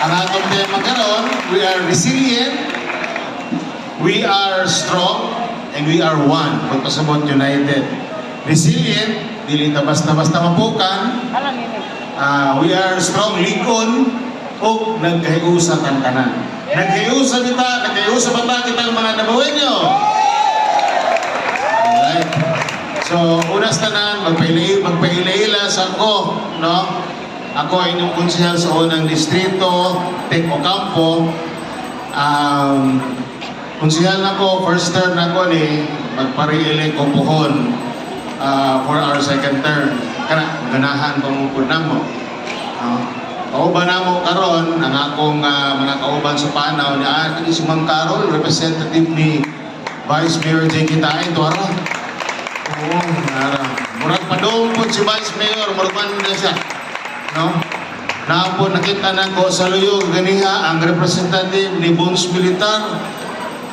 Ang atong tema karon, we are resilient, we are strong, and we are one. Kung pasabot united. Resilient, dili ta basta-basta mapukan. Ah, we are strong, ligon, o nagkahiusa ang tanan. Nagkahiusa kita, nagkahiusa ba ta kita mga nabawin nyo? Alright. So, unas tanan, magpaila magpaila sa ako, no? Ako ay inyong konsehal sa unang distrito, Teco Campo. Um, konsehal na ko, first term na ni, magpariili ko puhon uh, for our second term. Kana, ganahan pamupod na mo. Uh, kauban na mo karon ang akong uh, mga kauban sa panaw ni ah, kani si Mang Carol, representative ni Vice Mayor J. Kitain, tuwara. Oo, nara. Murag padong po si Vice Mayor, murag na siya. No? Na po nakita na ko sa Luyo, ganiha, ang representative ni Bones Militar.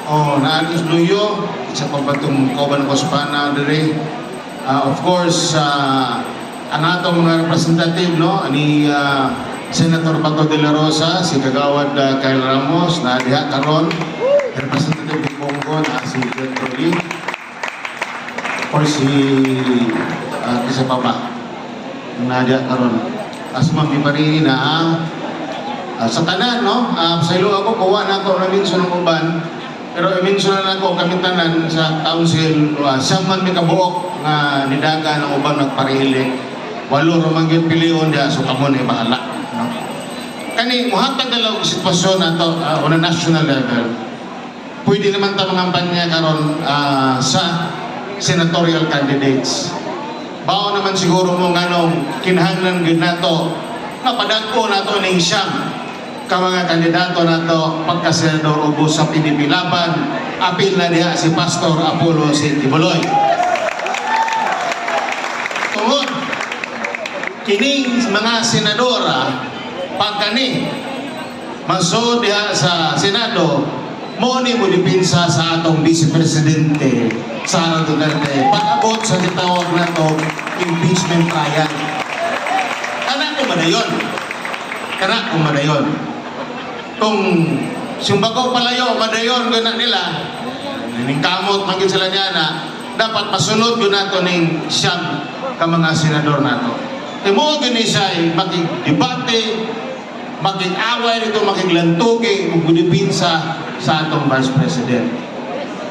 Oh, naalis Luyo, sa pagbatong kauban ko sa panaw diri. Ah, of course, ah, ang atong mga representative, no, ni ah, Senator Bato de la Rosa, si Kagawad uh, Kyle Ramos, na diha karon, Representative ni Bongo, na si Pedro Lee, or si uh, isa pa ba, na diha karon. As mamiparini na ah, sa tanan, no, uh, sa ilo ako, kuha na ako, na-mention ng uban, pero i-mention na ako kami tanan sa council, uh, siyang man may kabuok nga nidaga ng uban nagparili. Walo ramang yun piliyon diya, so kamo na bahala. No? Kani, muhatag na ang sitwasyon na to uh, on a national level. Pwede naman ta mga karon ah, sa senatorial candidates. Bao naman siguro mo nganong kinahanglan gid nato nga padagko nato ning siyam ka mga kandidato nato pagka senador ubos sa PDP laban apil na diha si Pastor Apollo Sintibuloy. Tungod kining mga senadora pagkani maso diha sa Senado mo ni mo dipinsa sa atong Vice Presidente Sara Duterte pag-abot sa gitawag na to impeachment trial. Kana ko madayon. Kana ko madayon. Kung sumbago palayo madayon gana nila ning kamot magin sila niya na dapat masunod yun nato ning siyam ka mga senador nato. Timo gani siya ay makig-debate, makig-away nito, makiglantugi, magudipinsa sa atong Vice President.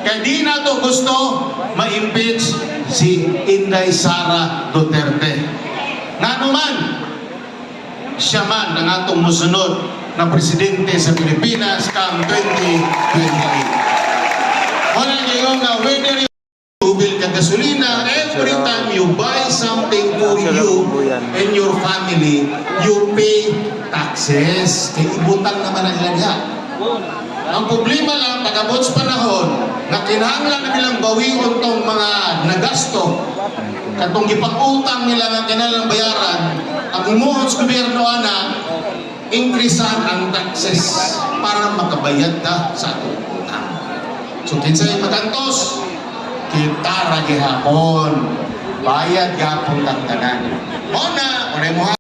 Kaya di nato gusto ma-impeach si Inday Sara Duterte. Nga naman, siya man ang atong musunod na presidente sa Pilipinas kam 2028. Wala niyo nga you Tubil ka gasolina, every time you buy something for you and your family, you pay taxes. Kaya ibutang naman ang ilan. Ang problema lang, pag-abot sa panahon, na kinahanglan na nilang bawion tong mga nagasto, katong ipag-utang nila nga kinalang bayaran, ang imuhon sa gobyerno ana, increasean ang taxes para makabayad ka sa atong utang. So, kinsay magantos, kita ra gihapon. Bayad gapon kang tanan. Mo na, unay mo niya,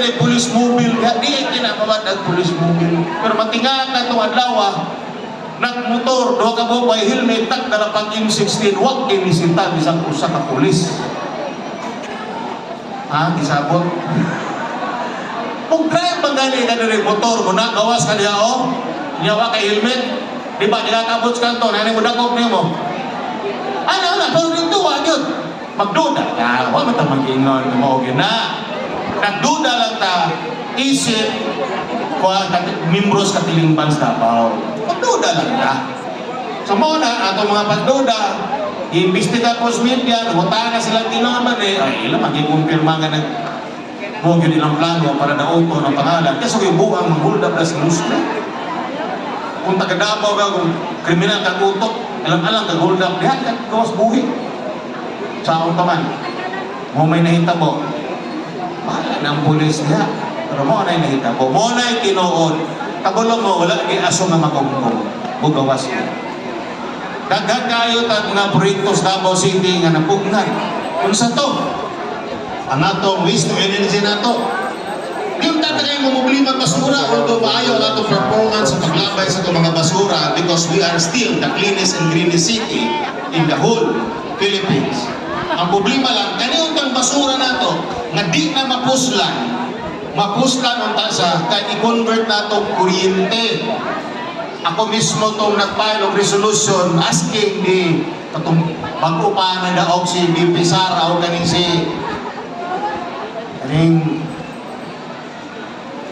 ay police mobile, ya, di ay kinakawad ang police mobile. Pero matingan na itong adlaw, ah, nagmotor, doha ka mo by helmet, tak dalapang M16, wag kinisita, bisang usa ka pulis. Ha, isabot. Kung drive bang gali ka na motor mo na, gawas ka niya, oh, niyawa kay helmet, di ba, nilakabot ka to, nanay mo dagok niyo mo. Ano, ano, pero dito, wag yun. Magduda ka, huwag mo ta mag-ingon, mo na. Nagduda lang ta, isip, kuha, kat- membros katilingban sa Davao. Magduda lang ta. So mo na, ato mga pagduda, iimbestiga ko sa media, nangutana sila tinaman eh, ay ilan, magikumpirma nga nag Huwag yun nilang plano para na auto ng pangalan. Kasi kung buang manghulda na si Muslim. Kung taga-Davao ka, kung kriminal kang utok, alam-alam kang hold up, dihan ka gawas buhi. Sa akong taman. Mo may nahitabo. Bahala ng pulis niya. Pero mo na yung nahitabo. Mo na tinuod. Kabulong mo, wala kay aso nga makungkong. Bugawas mo. Daghan kayo ta mga proyektos sa Davao City nga napugnan. Kung sa to, ang atong waste to energy nato. Yung tatagay mo problema basura, although maayo ang atong performance sa paglabay sa itong mga basura because we are still the cleanest and greenest city in the whole Philippines. Ang problema lang, kaniyong basura na to, nga di na mapuslan, mapuslan ang tasa, kaya i-convert na to kuryente. Ako mismo tong nag-file of resolution asking ni katong bago pa na daog si BP Sara o kaning si kaning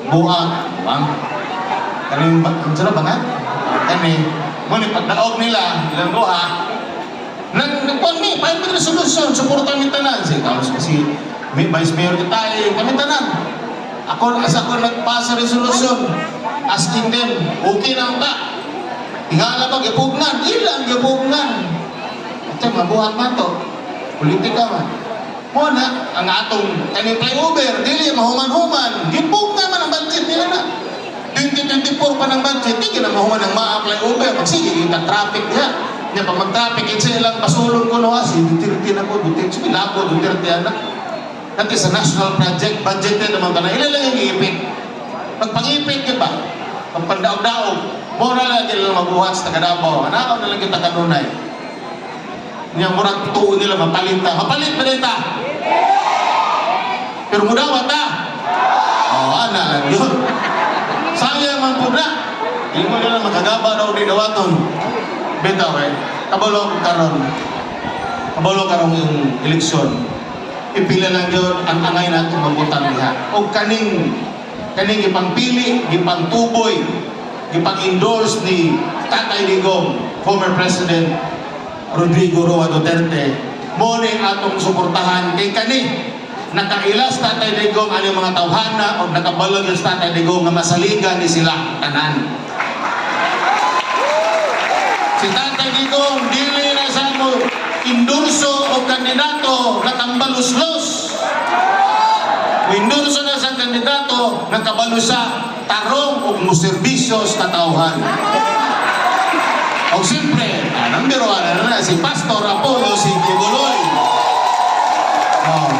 buhag bang kaning ang sarap ba nga kani mo ni pagdaog nila ilang duha nang nagkuhan mi file resolution suporta mi tanan si tapos kasi may vice mayor kita eh, kami tanan ako asa ko nagpasa resolution asking them okay na ba Tingala ba, gipugnan, ilang gipugnan. Ito, mabuhat man to. Politika man. Mo na, ang atong kaning flyover, dili mahuman-human. Gipugnan man ang budget nila na. 2024 pa ng budget, di na mahuman ang maa flyover. Magsige, kita traffic niya. Nya pag mag-traffic, isa ilang pasulong ko no, si Duterte na ko, Duterte, sumilako, Duterte na. Kasi sa national project, budget na naman ka na, ilan lang yung iipit. Pagpangipit ka ba? Pagpandaog-daog, mura lang nila mabuhat sa Tagadabaw. Anakaw na lang kita kanunay. Niya murag tuon nila mapalit ta. Mapalit pa rin ta. Pero mudawat ta. Oh, ana lang yun. Sayang man po na. Hindi mo nila makagaba daw di dawaton. Bitaw eh. Kabalo karon. Kabalo karon yung eleksyon. Ipila lang yun ang angay natin mabutang diha. O kaning kaning ipangpili, ipangtuboy, ipang-endorse ni Tatay Digong, former President Rodrigo Roa Duterte, ning atong suportahan kay kani nakailas Tatay Digong ano mga tawhana o nakabalog yung Tatay Digong nga masaligan ni sila tanan. Si Tatay Digong dili na endorso o kandidato na tambaluslos. Endorso na sa kandidato na kabalo sa tarong o muserbisyo sa katauhan. O siyempre, ah, number one, ano na, si Pastor Apollo si Gibuloy. Oh.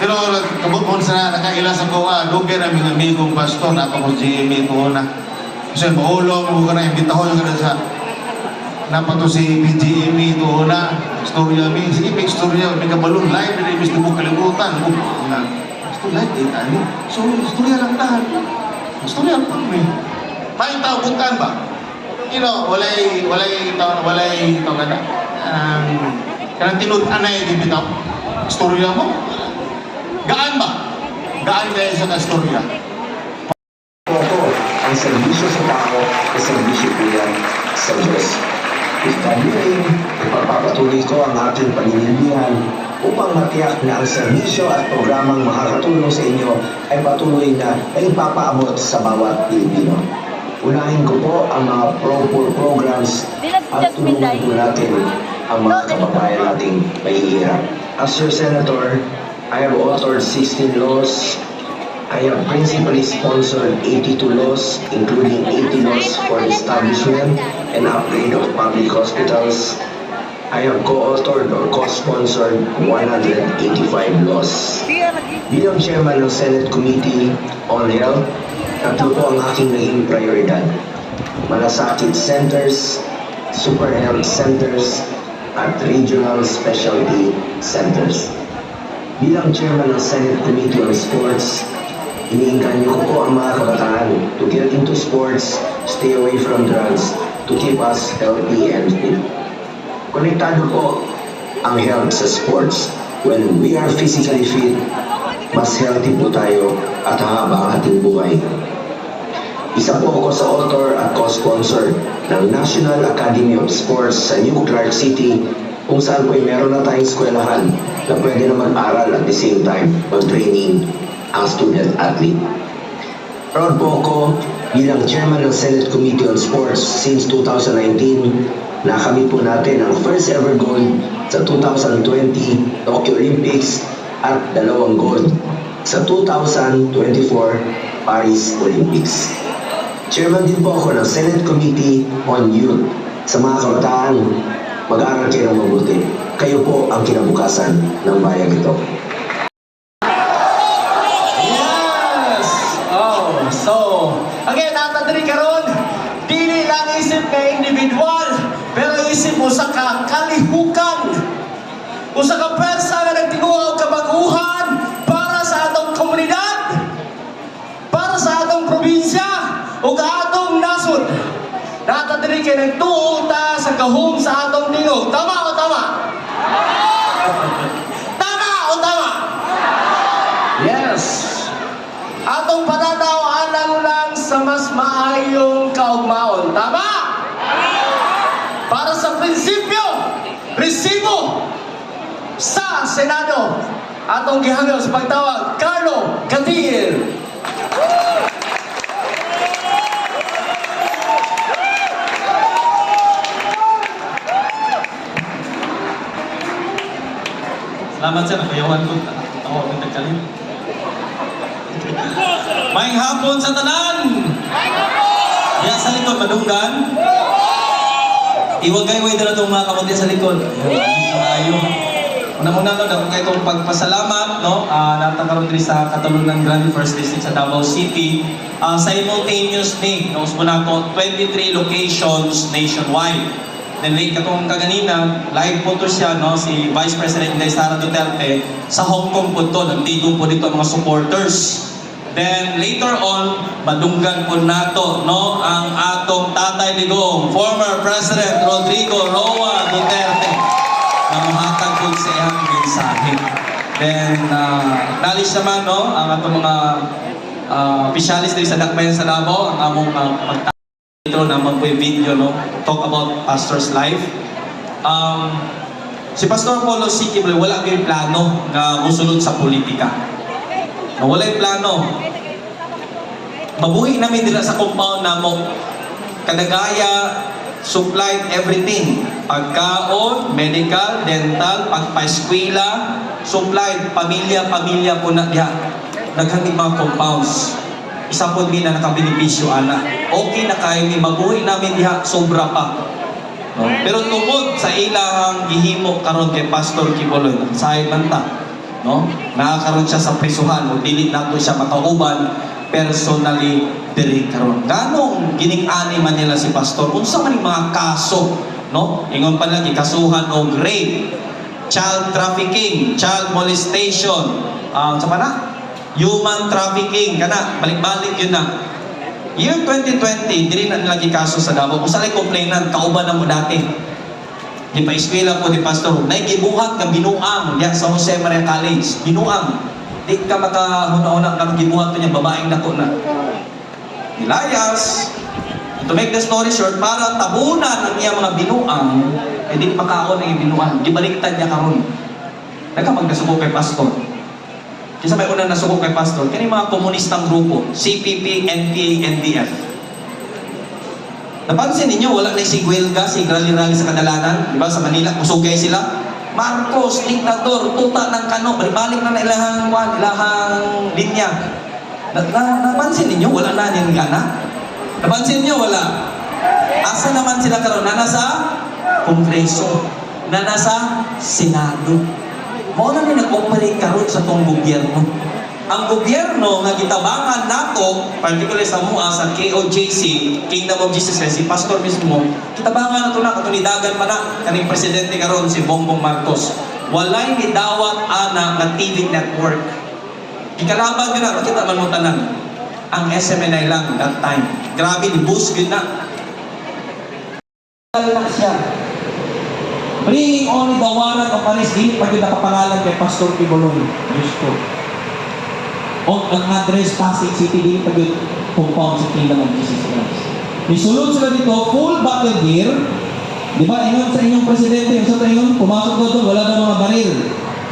Pero mo sa nakailas ako, ah, lugi na mga amigong pastor, ako ko GMA ko na. Kasi maulong, mo ka na, imbitahon ka na sa napato si PGME to na storya mi. Sige may storya may kabalon live na imbis mo kalimutan. Mo na. Gusto live eh ani so storya lang tahan. Storya lang pa mi may tao bukan ba? You know walay walay tao walay tao kada um, kanang tinud anay di bitaw? Storya mo? Gaan ba? Gaan kayo sa storya? Opo, ang serbisyo sa tao ay serbisyo po yan sa Diyos. Ikabulin, ipagpapatuloy ko ang aking paninilbihan upang matiyak na ang serbisyo at programang makakatulong sa inyo ay patuloy na ipapaabot sa bawat Pilipino. Unahin ko po ang mga pro-poor programs at tulungan po natin ang mga kababayan nating mahihirap. As your Senator, I have authored 16 laws I have principally sponsored 82 laws, including 80 laws for establishment and upgrade of public hospitals. I have co-authored or co-sponsored 185 laws. Bilang chairman ng Senate Committee on Health, tatlo po ang aking naging prioridad. Malasakit centers, super health centers, at regional specialty centers. Bilang chairman ng Senate Committee on Sports, iniinganyo ko po ang mga kabataan to get into sports, stay away from drugs, to keep us healthy and fit. Konektado po ang health sa sports. When we are physically fit, mas healthy po tayo at haba ang ating buhay. Isa po ako sa author at co-sponsor ng National Academy of Sports sa New Clark City kung saan po meron na tayong eskwelahan na pwede na mag-aral at the same time mag-training ang student athlete. Proud po ako bilang chairman ng Senate Committee on Sports since 2019 na kami po natin ang first ever gold sa 2020 Tokyo Olympics at dalawang gold sa 2024 Paris Olympics. Chairman din po ako ng Senate Committee on Youth. Sa mga kabataan, mag-aaral kayo ng mabuti. Kayo po ang kinabukasan ng bayan ito. ug atong nasod. Nata diri kay nagtuo ta sa kahum sa atong tingog. Tama o tama? Tama o tama? Yes. Atong pananaw alang lang sa mas maayong kaugmaon. Tama? Para sa prinsipyo, resibo sa Senado atong gihangyo sa pagtawag Carlo Gatien Salamat sir, nakayawan ko. Ako, ang nagkalim. Maing hapon sa tanan! Yan sa likod, madunggan. Iwag kayo na itong mga kamuti sa likod. Ayo. Una-una no, dako kayo pagpasalamat, no? Uh, natakaroon din sa Katalunan Grand First District sa Davao City. Ah, simultaneously, no, mo na ko, 23 locations nationwide. Then late katong kaganina, live po to siya, no, si Vice President Sara Duterte sa Hong Kong po to, nagtigo po dito ang mga supporters. Then later on, madunggan po nato, no, ang atong tatay ligong, former President Rodrigo Roa Duterte, na muhatag po sa iyang mensahe. Then, uh, nalis naman, no, ang atong mga uh, officialis din sa Dakbayan sa Davao, ang among uh, Ito naman po yung video, no? Talk about pastor's life. Um, si Pastor Polo City, wala kayong plano na musunod sa politika. No, wala yung plano. Mabuhi namin dila sa compound na mo. Kadagaya, supplied everything. Pagkaon, medical, dental, pagpa-eskwela, supplied, pamilya-pamilya po na diha. Naghangin mga compounds isa po mi na nakabenepisyo ana. Okay na kayo ni mabuhi namin diha sobra pa. No? Pero tungod sa ilahang gihimo karon kay Pastor Kiboloy, sayad man ta. No? Nakakaroon siya sa prisuhan o dili nato siya makauban personally diri karon. Ganong gining-ani man nila si Pastor unsa man mga kaso, no? Ingon pa lagi kasuhan og rape, child trafficking, child molestation, ah sa pa na? Human trafficking, kana, balik-balik yun na. Year 2020, dili na nilagi kaso sa Davao. Kung saan complainant, kauban na mo dati. Di pa eskwela po ni Pastor, naigibuhat ka binuang yan sa Jose Maria College. Binuang. Di ka makahuna-una ka gibuhat to niya, babaeng dako na. Nilayas. To make the story short, para tabunan ang iya mga binuang, eh di makaon ang binuang. Gibaliktad niya karon. Nagkamagdasuko kay Pastor. Kasi may unang nasuko kay Pastor, kani mga komunistang grupo, CPP, NPA, NDF. Napansin ninyo, wala na si Guelga, si rally-rally sa kadalanan, di ba, sa Manila, usugay sila. Marcos, diktador, tuta ng kano, balik na na ilahang, ilahang linya. Na, na, napansin ninyo, wala na niyang gana? Napansin niyo, wala. Asa naman sila karon? Na nasa Kongreso, na nasa Senado. Mao na ni nag-operate karon sa tong gobyerno. Ang gobyerno nga gitabangan nato, particularly sa mua sa KOJC, Kingdom of Jesus si pastor mismo, kitabangan nato na katong nidagan pa na kaning presidente karon si Bongbong Marcos. Walay nidawat ana nga TV network. Ikalaban na, makita man mo tanan. Ang SMNI lang that time. Grabe ni boost yun na. na siya. Bringing only the warrant of arrest, di pa yun nakapangalan kay Pastor Kibolon. Diyos ko. O ang address, Pasig City, di pa yun compound sa Kingdom of Jesus Christ. Nisulod sila dito, full battle gear. Di ba, ingon sa inyong presidente, yung sa ingon, pumasok ko doon, wala na mga baril.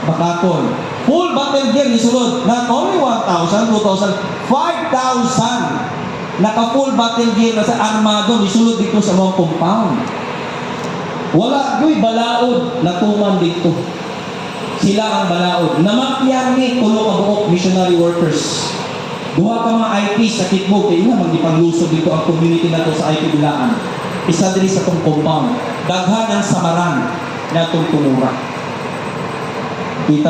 Bakakon. Full battle gear, nisulod. Not only 1,000, 2,000, 5,000. Naka-full battle gear na sa armado, nisulod dito sa mga compound. Wala do'y balaod na tuman dito. Sila ang balaod. Namakyan ni tulo ka buok missionary workers. Duha ka mga IT sa Kitbog, kaya nga magipanglusog dito ang community na to sa IT Bilaan. Isa diri sa tong compound. Daghan ng samaran na itong tumura. Kita